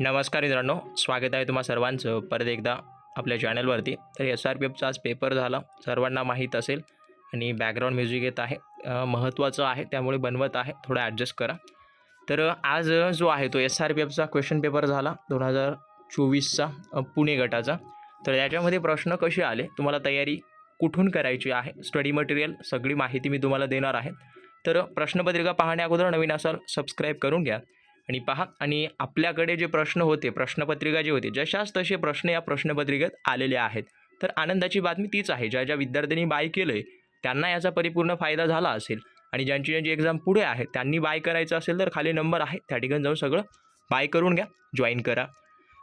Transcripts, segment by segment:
नमस्कार मित्रांनो स्वागत आहे तुम्हा सर्वांचं परत एकदा आपल्या चॅनलवरती. तर एस आर पी एफचा आज पेपर झाला सर्वांना माहीत असेल आणि बॅकग्राऊंड म्युझिक येत आहे महत्त्वाचं आहे त्यामुळे बनवत आहे थोडं ॲडजस्ट करा. तर आज जो आहे तो एस आर पी एफचा क्वेश्चन पेपर झाला दोन हजार चोवीसचा पुणे गटाचा. तर याच्यामध्ये प्रश्न कसे आले तुम्हाला तयारी कुठून करायची आहे स्टडी मटेरियल सगळी माहिती मी तुम्हाला देणार आहे. तर प्रश्नपत्रिका पाहण्या अगोदर नवीन असाल सबस्क्राईब करून घ्या. आणि पहा आणि आपल्याकडे जे प्रश्न होते प्रश्नपत्रिका जी होते जशाच तसे प्रश्न या प्रश्नपत्रिकेत आलेले आहेत. तर आनंदाची बातमी तीच आहे ज्या ज्या विद्यार्थ्यांनी बाय केलं आहे त्यांना याचा परिपूर्ण फायदा झाला असेल. आणि ज्यांची ज्यांची एक्झाम पुढे आहे त्यांनी बाय करायचं असेल तर खाली नंबर आहे त्या ठिकाणी जाऊन सगळं बाय करून घ्या जॉईन करा.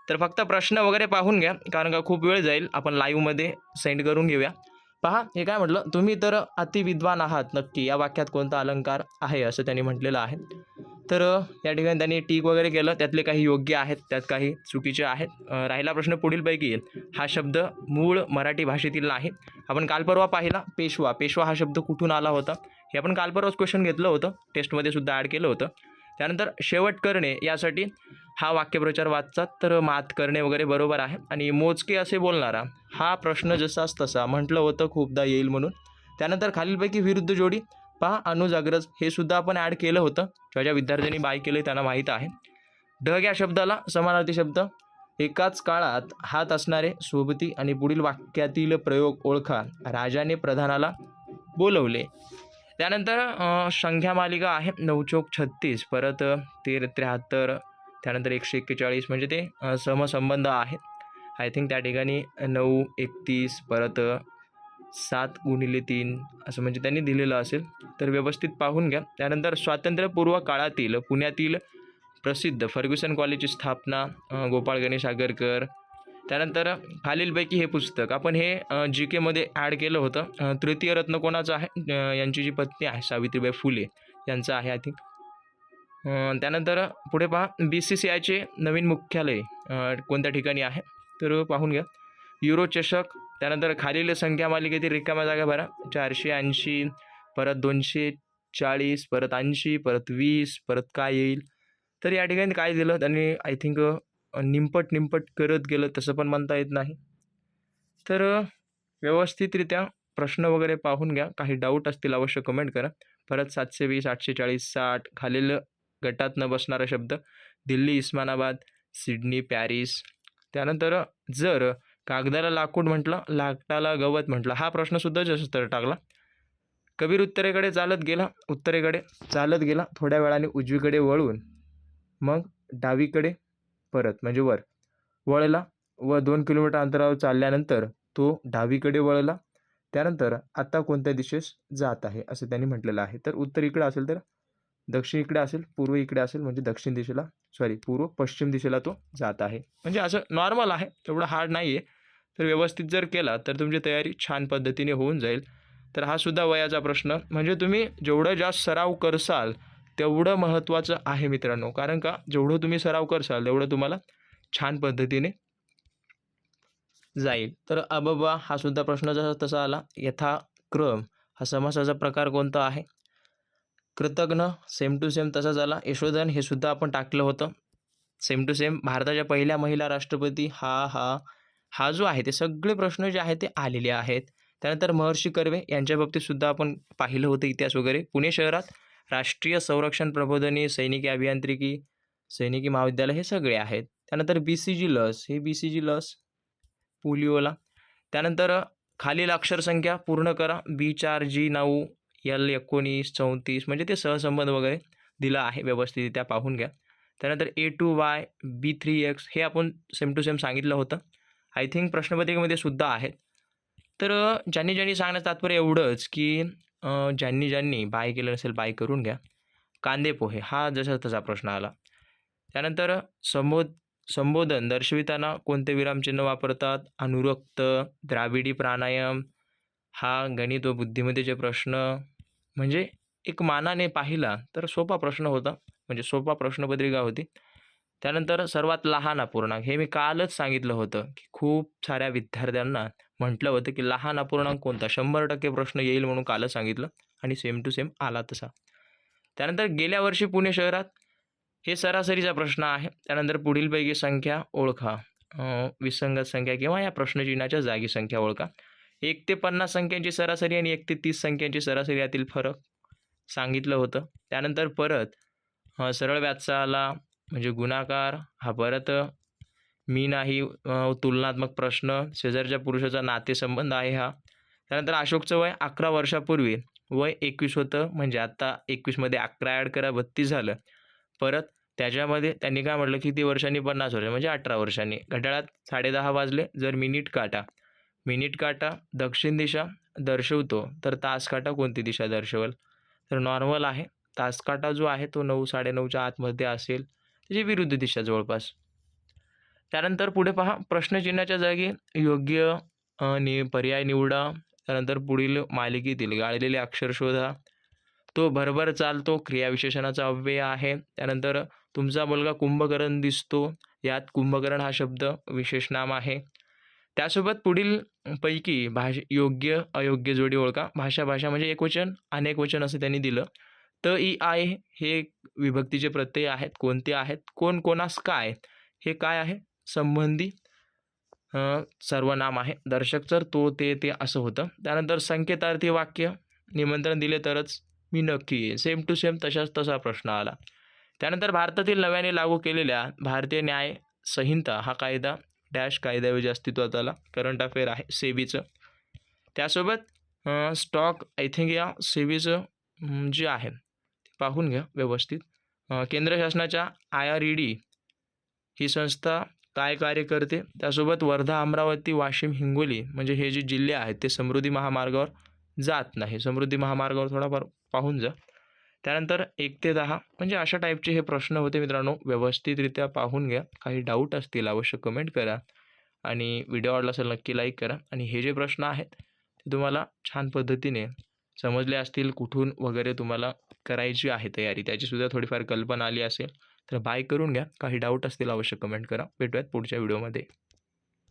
तर फक्त प्रश्न वगैरे पाहून घ्या कारण का खूप वेळ जाईल आपण लाईव्हमध्ये सेंड करून घेऊया. पहा हे काय म्हटलं? तुम्ही तर अतिविद्वान आहात नक्की. या वाक्यात कोणता अलंकार आहे असं त्यांनी म्हटलेलं आहे. तर या ठिकाणी त्यांनी टीक वगैरे केलं. त्यातले काही योग्य आहेत त्यात काही चुकीचे आहेत. राहिला प्रश्न पुढीलपैकी हा शब्द मूळ मराठी भाषेतील नाही. आपण काल परवा पाहिला पेशवा. पेशवा हा शब्द कुठून आला होता? हे आपण काल परवाच क्वेश्चन घेतलं होतं. टेस्टमध्ये सुद्धा ॲड केलं होतं. त्यानंतर शेवट करणे यासाठी हा वाक्यप्रचार वाचतात तर मात करणे वगैरे बरोबर आहे. आणि मोजके असे बोलणारा हा प्रश्न जसाच तसा म्हटलं होतं खूपदा येईल म्हणून. त्यानंतर खालीलपैकी विरुद्ध जोडी. पहा अनुजाग्रज हे सुद्धा आपण ॲड केलं होतं. ज्या ज्या विद्यार्थ्यांनी बाय केलं त्यांना माहीत आहे. ढग या शब्दाला. समानार्थी शब्द. एकाच काळात हात असणारे सोबती आणि पुढील वाक्यातील प्रयोग ओळखा. राजाने प्रधानाला बोलवले. त्यानंतर संख्या मालिका आहे. नऊचोक छत्तीस. परत तेर त्र्याहत्तर. त्यानंतर एकशे एक्केचाळीस म्हणजे ते समसंबंध आहेत आय थिंक त्या ठिकाणी नऊ एकतीस परत सात गुणिले तीन असं म्हणजे त्यांनी दिलेलं असेल. तर व्यवस्थित पाहून घ्या. त्यानंतर स्वातंत्र्यपूर्व काळातील पुण्यातील प्रसिद्ध फर्ग्युसन कॉलेजची स्थापना गोपाळ गणेश आगरकर त्यानंतर खालीलपैकी हे पुस्तक. आपण हे जी केमध्ये ॲड केलं होतं. तृतीय रत्न कोणाचं आहे? यांची जी पत्नी आहे सावित्रीबाई फुले यांचं आहे आय थिंक त्यानंतर पुढे पहा. बी सी सी आयचे नवीन मुख्यालय कोणत्या ठिकाणी आहे? तर पाहून घ्या. युरो चषक त्यानंतर खालील संख्या मालिकेतील रिकाम्या जागा भरा. चारशे ऐंशी परत दोनशे चाळीस परत ऐंशी परत वीस परत काय येईल? तर या ठिकाणी काय दिलं? त्यांनी आय थिंक निंपट निंपट करत गेलं तसं पण म्हणता येत नाही. तर व्यवस्थितरित्या प्रश्न वगैरे पाहून घ्या. काही डाऊट असतील अवश्य कमेंट करा. परत सातशे वीस आठशे चाळीस साठ खालील गटात न बसणारा शब्द दिल्ली उस्मानाबाद सिडनी पॅरिस. त्यानंतर जर कागदाला लाकूड म्हटलं लाकडाला गवत म्हटलं हा प्रश्नसुद्धा जसं तर टाकला. कबीर उत्तरेकडे चालत गेला उत्तरेकडे चालत गेला थोड्या वेळाने उजवीकडे वळून मग डावीकडे परत म्हणजे वर. वळला व दोन किलोमीटर अंतरावर चालल्यानंतर तो डावीकडे वळला. त्यानंतर आता कोणत्या दिशेस जात आहे असं त्यांनी म्हटलेलं आहे. तर उत्तर इकडे असेल तर दक्षिण इकडे असेल पूर्व इकडे असेल म्हणजे दक्षिण दिशेला सॉरी पूर्व पश्चिम दिशेला तो जात आहे. म्हणजे असं नॉर्मल आहे तेवढं हार्ड नाही आहे तर व्यवस्थित जर केला तर तुमची तयारी छान पद्धतीने होऊन जाईल. तर हा सुद्धा वयाचा प्रश्न. म्हणजे तुम्ही जेवढं जास्त सराव करसाल तेवढं महत्त्वाचं आहे मित्रांनो. कारण का? जेवढं तुम्ही सराव करसाल तेवढं तुम्हाला छान पद्धतीने जाईल. तर अबबा हा सुद्धा प्रश्न जसा तसा आला. यथाक्रम हा समासाचा प्रकार कोणता आहे? कृतज्ञ सेम टू सेम तसाच आला यशोधन हे सुद्धा आपण टाकलं होतं. सेम टू सेम भारताच्या पहिल्या महिला राष्ट्रपती हा हा हा जो आहे ते सगळे प्रश्न जे आहेत ते आलेले आहेत. त्यानंतर महर्षी कर्वे यांच्या बाबतीतसुद्धा आपण पाहिलं होतं इतिहास वगैरे. पुणे शहरात राष्ट्रीय संरक्षण प्रबोधनी सैनिकी अभियांत्रिकी सैनिकी महाविद्यालय हे सगळे आहेत. त्यानंतर बी सी जी लस हे बी सी जी लस पोलिओला. त्यानंतर खालील अक्षरसंख्या पूर्ण करा. बी चार जी नऊ यल एकोणीस चौतीस म्हणजे ते सहसंबंध वगैरे दिला आहे व्यवस्थितरित्या पाहून घ्या. त्यानंतर A two Y B three X हे आपण सेम टू सेम सांगितलं होतं. आय थिंक प्रश्नपत्रिकेमध्ये सुद्धा आहेत. तर ज्यांनी ज्यांनी सांगण्याचं तात्पर्य एवढंच की ज्यांनी ज्यांनी बाय केलं असेल बाय करून घ्या. कांदे पोहे हा जसा तसा प्रश्न आला. त्यानंतर संबोध संबोधन दर्शविताना कोणते विरामचिन्ह वापरतात? अनुरक्त द्राविडी प्राणायाम हा गणित व बुद्धिमत्तेचे प्रश्न म्हणजे एक मानाने पाहिला तर सोपा प्रश्न होता. म्हणजे सोपा प्रश्नपत्रिका होती. त्यानंतर सर्वात लहान अपूर्णांक. हे मी कालच सांगितलं होतं की खूप साऱ्या विद्यार्थ्यांना म्हटलं होतं की लहान अपूर्णांक कोणता? शंभर टक्के प्रश्न येईल म्हणून कालच सांगितलं आणि सेम टू सेम आला तसा. त्यानंतर गेल्या वर्षी पुणे शहरात हे सरासरीचा प्रश्न आहे. त्यानंतर पुढीलपैकी संख्या ओळखा. विसंगत संख्या किंवा या प्रश्नचिन्हाच्या जागी संख्या ओळखा. एक ते पन्नास संख्यांची सरासरी आणि एक ते तीस संख्यांची सरासरी यातील फरक सांगितलं होतं. त्यानंतर परत सरळ सरळ व्याचाला म्हणजे गुणाकार हा परत मी नाही तुलनात्मक प्रश्न शेजारच्या पुरुषाचा नातेसंबंध आहे हा. त्यानंतर अशोकचं वय अकरा वर्षापूर्वी वय एकवीस होतं म्हणजे आत्ता एकवीसमध्ये अकरा ॲड करा बत्तीस झालं. परत त्याच्यामध्ये त्यांनी काय म्हटलं किती वर्षांनी? पन्नास वर्ष म्हणजे अठरा वर्षांनी. घड्याळात साडेदहा वाजले जर मिनिट काटा. मिनिट काटा दक्षिण दिशा दर्शवतो तर तास काटा कोणती दिशा दर्शवेल? तर नॉर्मल आहे. तासकाटा जो आहे तो नऊ साडेनऊच्या आतमध्ये असेल. त्याची विरुद्ध दिशा जवळपास. त्यानंतर पुढे पहा प्रश्नचिन्हाच्या जागी योग्य नि पर्याय निवडा. त्यानंतर पुढील मालिकेतील गाळलेले अक्षर शोधा. तो भरभर चालतो क्रियाविशेषणाचा अव्यय आहे. त्यानंतर तुमचा मुलगा कुंभकरण दिसतो. यात कुंभकरण हा शब्द विशेषनाम आहे. त्यासोबत पुढील पैकी भाष योग्य अयोग्य जोडी ओळखा. भाषा भाषा म्हणजे एकवचन अनेक वचन असं त्यांनी दिलं. त ई आय हे विभक्तीचे प्रत्यय आहेत कोणते आहेत कोण कोणास काय हे काय आहे? संबंधी सर्वनाम आहे. दर्शक तर तो ते ते असं होतं. त्यानंतर संकेतार्थी वाक्य निमंत्रण दिले तरच मी नक्की येईन. सेम टू सेम तशाच तसा प्रश्न आला. त्यानंतर भारतातील नव्याने लागू केलेल्या भारतीय न्याय संहिता हा कायदा डॅश कायद्याऐवजी अस्तित्वात आला. करंट अफेअर आहे सेबीचं. त्यासोबत स्टॉक आय थिंक या सेबीचं जे आहे पाहून घ्या व्यवस्थित. केंद्र शासनाच्या आय आर ई डी ही संस्था काय कार्य करते? त्यासोबत वर्धा अमरावती वाशिम हिंगोली म्हणजे हे जे जिल्हे आहेत ते समृद्धी महामार्गावर जात नाही. समृद्धी महामार्गावर थोडाफार पाहून जा. त्यानंतर एक ते दहा म्हणजे अशा टाईपचे हे प्रश्न होते मित्रांनो. व्यवस्थितरित्या पाहून घ्या. काही डाऊट असतील अवश्य कमेंट करा. आणि व्हिडिओ आवडला असेल नक्की लाईक करा. आणि हे जे प्रश्न आहेत ते तुम्हाला छान पद्धतीने समजले असतील कुठून वगैरे तुम्हाला करायची आहे तयारी. त्याचीसुद्धा थोडीफार कल्पना आली असेल तर बाय करून घ्या. काही डाऊट असतील अवश्य कमेंट करा. भेटूयात पुढच्या व्हिडिओमध्ये